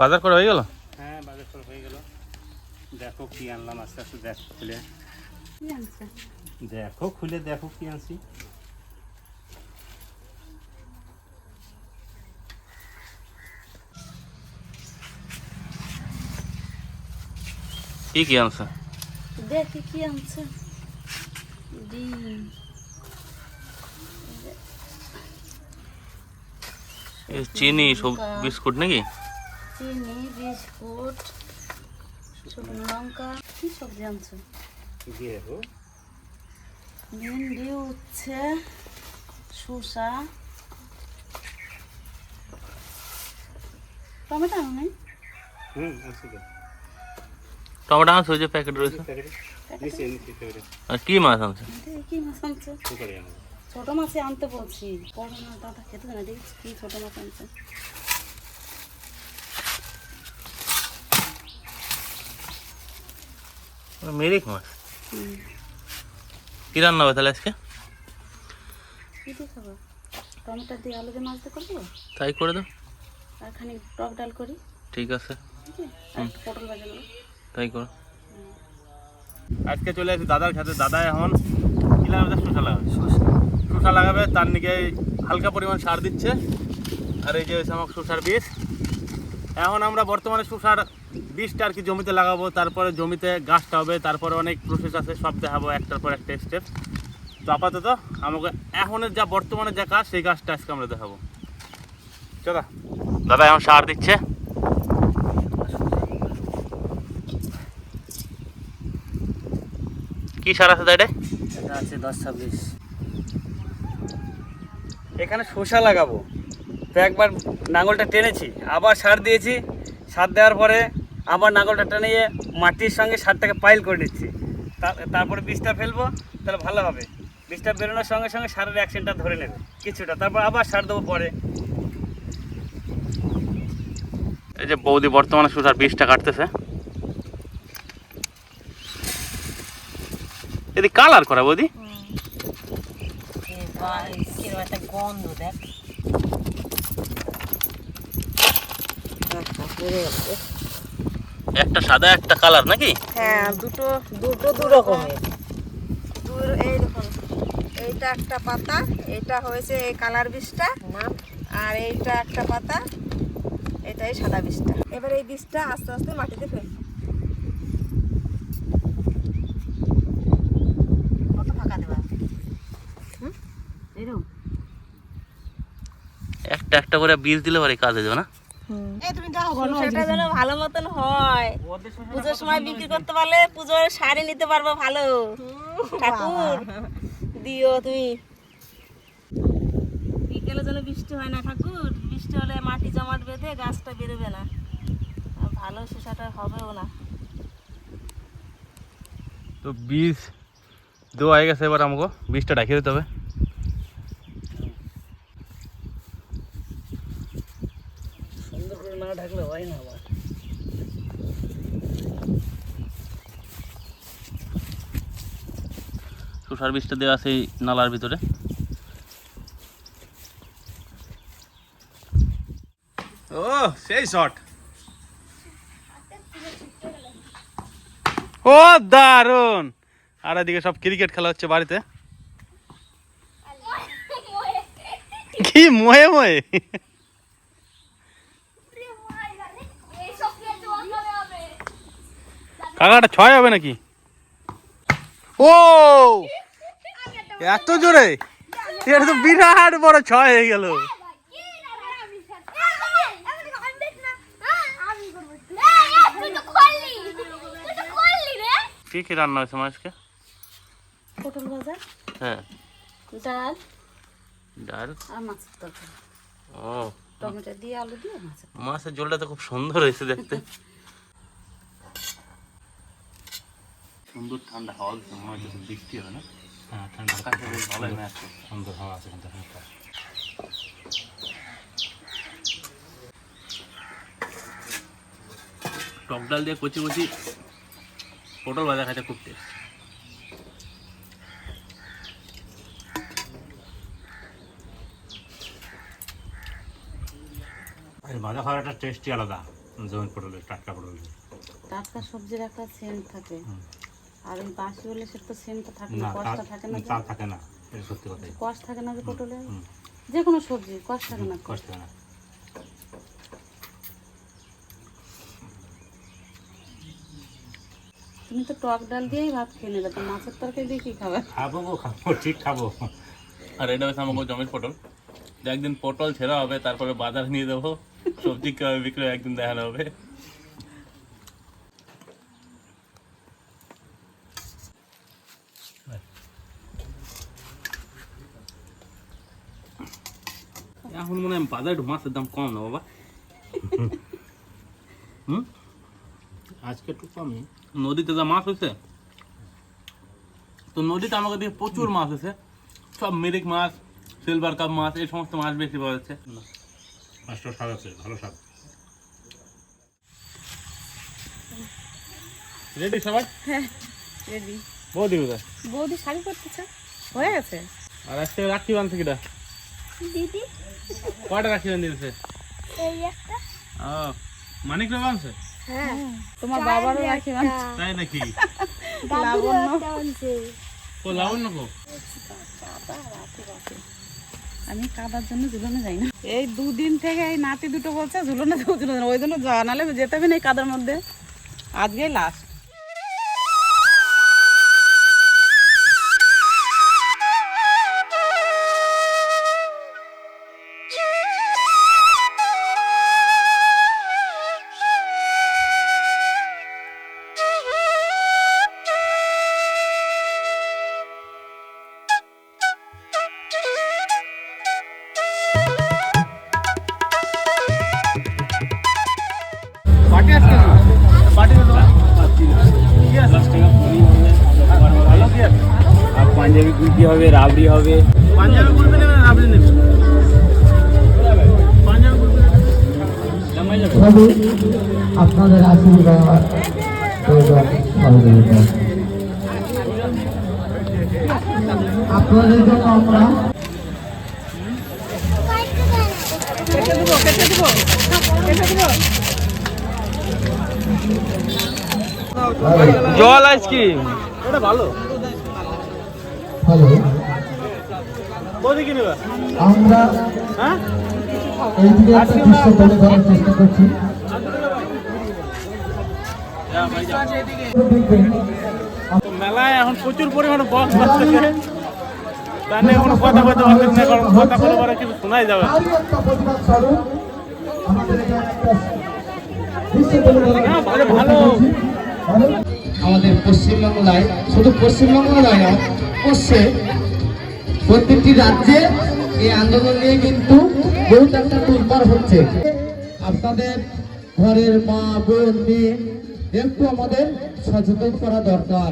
বাজার করে হয়ে গেল? হ্যাঁ বাজার করা হয়ে গেল। দেখো কি আনলাম আস্তে আস্তে দেখ খুলে। আনছে? দেখো খুলে দেখো কি আনছি। কি কি আনছে? দেখি কি আনছে। ডিম। চিনি সব বিস্কুট নাকি? চিনি বিস্কুট শুকনো লঙ্কা কি সবজি আনছে? ভিন্ডি উচ্ছে শসা। টমেটো আনো নাই? টমেটো আনছে যে প্যাকেট রয়েছে। আর কি মাছ আনছে? কি মাছ আনছে? ছোট মাছই আনতে বলছি। বড় মাছ দাদা খেতে না দেখছি কি ছোট মাছ আনছে। মেরিক মাছ কি রান্না হবে তাহলে আজকে? টমেটো দিয়ে আলু দিয়ে মাছ দিয়ে করব? তাই করে দাও। আর খানিক টক ডাল করি। ঠিক আছে। পটল ভাজা তাই করো। আজকে চলে আসি দাদার খেতে। দাদা এখন কি লাগাবে? শসা লাগাবে। শসা। লাগাবে তার নিকে হালকা পরিমাণ সার দিচ্ছে। আর এই যে আমার শসার বীজ। এখন আমরা বর্তমানে শসার বীজটা আর কি জমিতে লাগাবো তারপরে জমিতে গাছটা হবে তারপরে অনেক প্রসেস আছে সব দেখাবো একটার পর একটা স্টেপ তো আপাতত আমাকে এখনের যা বর্তমানে যা কাজ সেই গাছটা আজকে আমরা দেখাবো। চলো দাদা এখন সার দিচ্ছে। কি সার আছে তাই এটা আছে দশ ছাব্বিশ। এখানে শসা লাগাবো। তো একবার নাঙলটা টেনেছি আবার সার দিয়েছি। সার দেওয়ার পরে আবার নাঙলটা টেনে মাটির সঙ্গে সারটাকে পাইল করে নিচ্ছি। তা- তারপরে বীজটা ফেলব তাহলে ভালো হবে। বীজটা বেরোনোর সঙ্গে সঙ্গে সারের অ্যাকশনটা ধরে নেবে কিছুটা। তারপর আবার সার দেবো পরে। এই যে বৌদি বর্তমানে সুতার বীজটা কাটতেছে। এদি কালার করা বৌদি? গন্ধ দেখ। একটা সাদা একটা কালার নাকি? হ্যাঁ দুটো দুটো দু রকমের। দুই এই দেখুন এইটা একটা পাতা এটা হয়েছে এই কালার বীজটা আর এইটা একটা পাতা এটা এই সাদা বীজটা। এবার এই বীজটা আস্তে আস্তে মাটিতে ফেল কত ফাঁকা এরকম একটা একটা করে বীজ দিলে পরে কাজ হয়ে যাবে না? যেন ভালো মতন হয়। পুজোর সময় বিক্রি করতে পারলে পুজোর শাড়ি নিতে পারব ভালো। ঠাকুর দিও তুমি। বিকেলে যেন বৃষ্টি হয় না ঠাকুর বৃষ্টি হলে মাটি জমাট বেঁধে গাছটা বেরোবে না। আর ভালো শসাটা হবেও না। তো বীজ দেওয়া হয়ে গেছে এবার আমাকে বীজটা ঢাকিয়ে দিতে হবে সুন্দর করে না ঢাকলে হয় না আবার শসার বীজটা দেওয়া আছে এই নালার ভিতরে। ও, সেই শট ও দারুণ আর এদিকে সব ক্রিকেট খেলা হচ্ছে বাড়িতে। কি ময়ে ময়ে কাকাটা ছয় হবে নাকি? ও! এত জোরে? এটা তো বিরাট বড় ছয় হয়ে গেল। কি কি রান্না হয়েছে মাছকে পটল ভাজা হ্যাঁ। ডাল ডাল? আর মাছের তরকারি। ও। টমেটো দিয়ে আলু দিয়ে মাছের মাছের ঝোলটা তো খুব সুন্দর হয়েছে দেখতে। সুন্দর ঠান্ডা হাওয়া দিচ্ছে মনে হচ্ছে বৃষ্টি হবে না? হ্যাঁ ঠান্ডা আকাশে বেশ ভালোই ম্যাচ সুন্দর হাওয়া আছে কিন্তু হালকা টক ডাল দিয়ে কচি কচি পটল ভাজা খাইতে খুব টেস্ট ভাজা খাওয়ার একটা টেস্টই আলাদা জমির পটলের টাটকা পটল টাটকা সবজির একটা সেন্ট থাকে। আর ওই বাসি হলে সে তো সেন্টটা থাকে না কষটা থাকে না? থাকে না এটা সত্যি কথাই। কষ থাকে না যে পটলে? যে কোনো সবজি কষ থাকে না। কষ্ট হয় না। তুমি তো টক ডাল দিয়েই ভাত খেয়ে নিলে তো মাছের তরকারি দিয়ে কি খাবে? খাব গো খাব ঠিক খাব। আর এটা হচ্ছে আমাকে জমির পটল। একদিন পটল ছেঁড়া হবে তারপরে বাজার নিয়ে দেবো সবজি কীভাবে বিক্রি হয় একদিন দেখানো হবে। এখন মনে হয় বাজারে মাছের দাম কম না বাবা। হুম? আজকে একটু কমই নদীতে যা মাছ হয়েছে তো নদীতে আমাকে দিয়ে প্রচুর মাছ হয়েছে। সব মিরিক মাছ সিলভার কাপ মাছ এই সমস্ত মাছ বেশি পাওয়া যাচ্ছে। মাছটা স্বাদ আছে ভালো স্বাদ রেডি সবাই? রেডি বৌদি কোথায়? বৌদি শাড়ি পরতেছে হয়ে গেছে। আর আজকে রাখি বানছে কিটা দিদি? কয়টা রাখি এই একটা। ও মানিক রে বানছে হ্যাঁ। তোমার বাবারও রাখি তাই নাকি? লাবণ্য। ও লাবণ্য কো? আমি কাদার জন্য ঝুলনে যাই না। এই দুদিন থেকে এই নাতি দুটো বলছে ঝুলনে যাব ঝুলনে ওই জন্য যাওয়া নাহলে যেতে হবে না এই কাদার মধ্যে। আজকেই লাস্ট কুলফি হবে। রাবড়ি হবে আপনাদের আশীর্বাদ জল আইসক্রিম। এটা ভালো। হ্যালো আমরা হ্যাঁ? এইদিকে একটা দৃশ্য তুলে ধরার চেষ্টা করছি। মেলায় এখন প্রচুর পরিমাণে বক্স বাজতেছে কোনো কথা বলতে না কারণ কথা কিছু শোনাই যাবে না। আরও একটা প্রতিবাদ স্বরূপ আমাদের ধরার হ্যাঁ, পশ্চিমবাংলায় শুধু পশ্চিমবঙ্গ নয় পশ্চে প্রত্যেকটি রাজ্যে এই আন্দোলন নিয়ে কিন্তু বহুত একটা তুলপার হচ্ছে। আপনাদের ঘরের মা, বোন, মেয়ে, একটু আমাদের সচেতন করা দরকার।